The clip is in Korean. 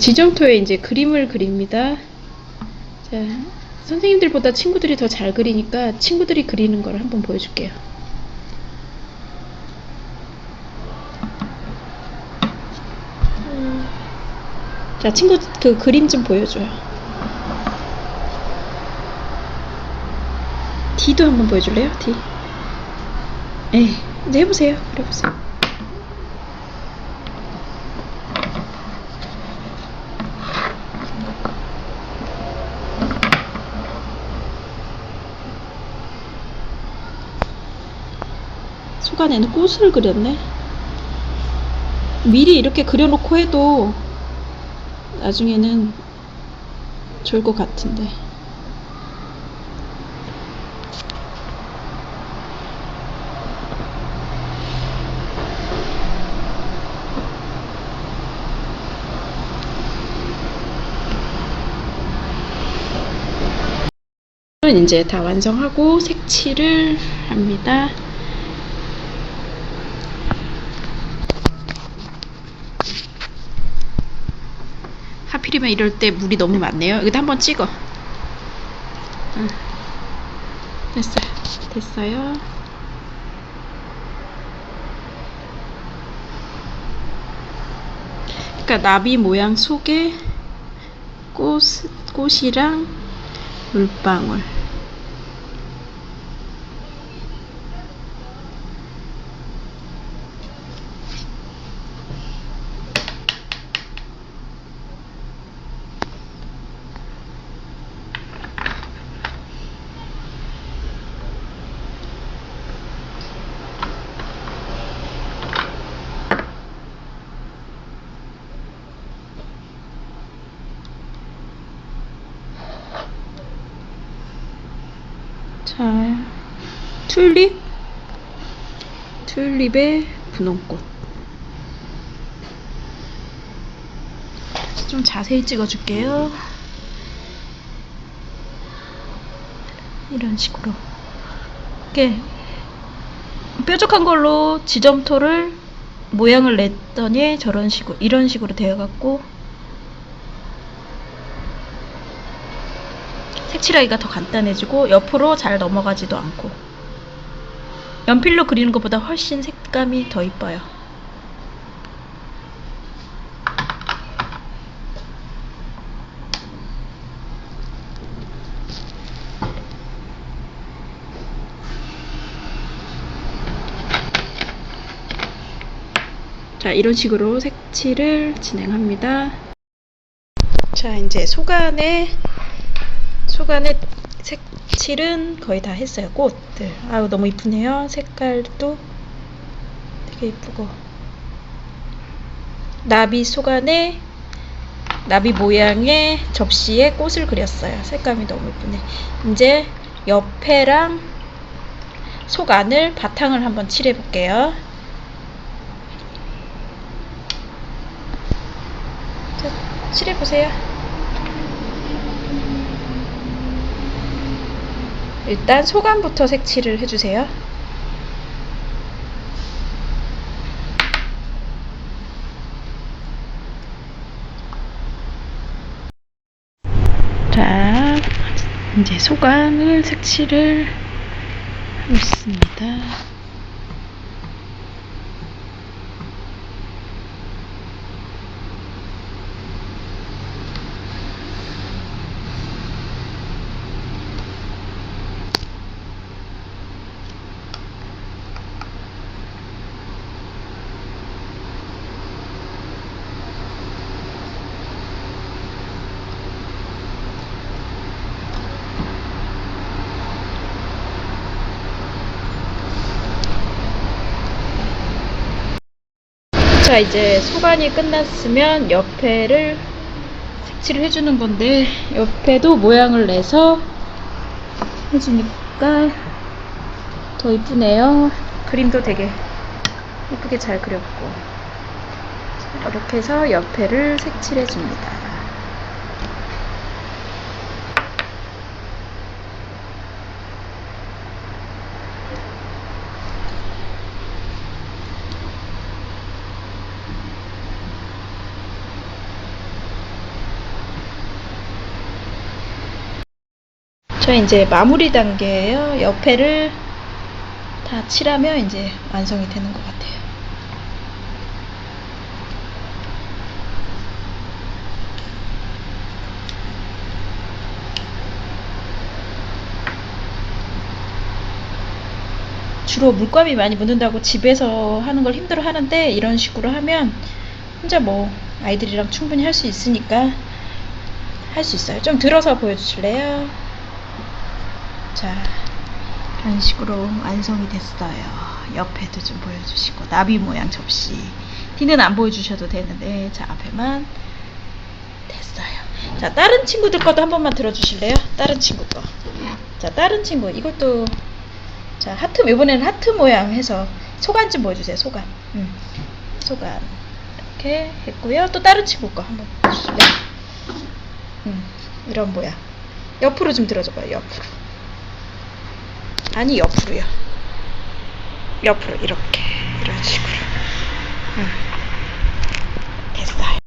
지점토에 이제 그림을 그립니다. 자, 선생님들보다 친구들이 더 잘 그리니까 친구들이 그리는 걸 한번 보여줄게요. 자, 친구 그 그림 좀 보여줘요. D도 한번 보여줄래요? D. 네, 이제 해보세요. 그려보세요. 속안에는 꽃을 그렸네. 미리 이렇게 그려놓고 해도 나중에는 좋을 것 같은데. 이제 다 완성하고 색칠을 합니다. 하필이면 이럴 때 물이 너무 많네요. 여기다 한번 찍어. 응. 됐어요. 됐어요. 그러니까 나비 모양 속에 꽃, 꽃이랑 물방울. 자, 튤립. 튤립의 분홍꽃. 좀 자세히 찍어줄게요. 이런 식으로. 이렇게 뾰족한 걸로 지점토를 모양을 냈더니 저런 식으로, 이런 식으로 되어갖고 색칠하기가 더 간단해지고 옆으로 잘 넘어가지도 않고 연필로 그리는 것보다 훨씬 색감이 더 이뻐요. 자, 이런 식으로 색칠을 진행합니다. 자, 이제 속안에 속안에 색칠은 거의 다 했어요. 꽃들. 아유, 너무 이쁘네요. 색깔도 되게 이쁘고. 나비 속안에 나비 모양의 접시에 꽃을 그렸어요. 색감이 너무 이쁘네. 이제 옆에랑 속 안을 바탕을 한번 칠해 볼게요. 자, 칠해 보세요. 일단 소감부터 색칠을 해주세요. 자, 이제 소감을 색칠을 하겠습니다. 자 이제 소관이 끝났으면 옆에를 색칠을 해주는 건데 옆에도 모양을 내서 해주니까 더 이쁘네요. 그림도 되게 이쁘게 잘 그렸고. 이렇게 해서 옆에를 색칠해 줍니다 자, 이제 마무리 단계예요. 옆에를 다 칠하면 이제 완성이 되는 것 같아요. 주로 물감이 많이 묻는다고 집에서 하는 걸 힘들어 하는데 이런 식으로 하면 혼자 뭐 아이들이랑 충분히 할 수 있으니까 할 수 있어요. 좀 들어서 보여주실래요? 자, 이런 식으로 완성이 됐어요. 옆에도 좀 보여주시고 나비 모양 접시. 뒤는 안 보여주셔도 되는데 자 앞에만 됐어요. 자 다른 친구들 것도 한 번만 들어주실래요? 다른 친구 거. 자 다른 친구 이것도 자 하트 이번에는 하트 모양 해서 소간 좀 보여주세요. 소간. 음, 소간 이렇게 했고요. 또 다른 친구 거 한번 보여주실래요? 음, 이런 모양. 옆으로 좀 들어줘봐요. 옆으로. 반이 옆으로요. 옆으로 이렇게 이런 식으로. 응.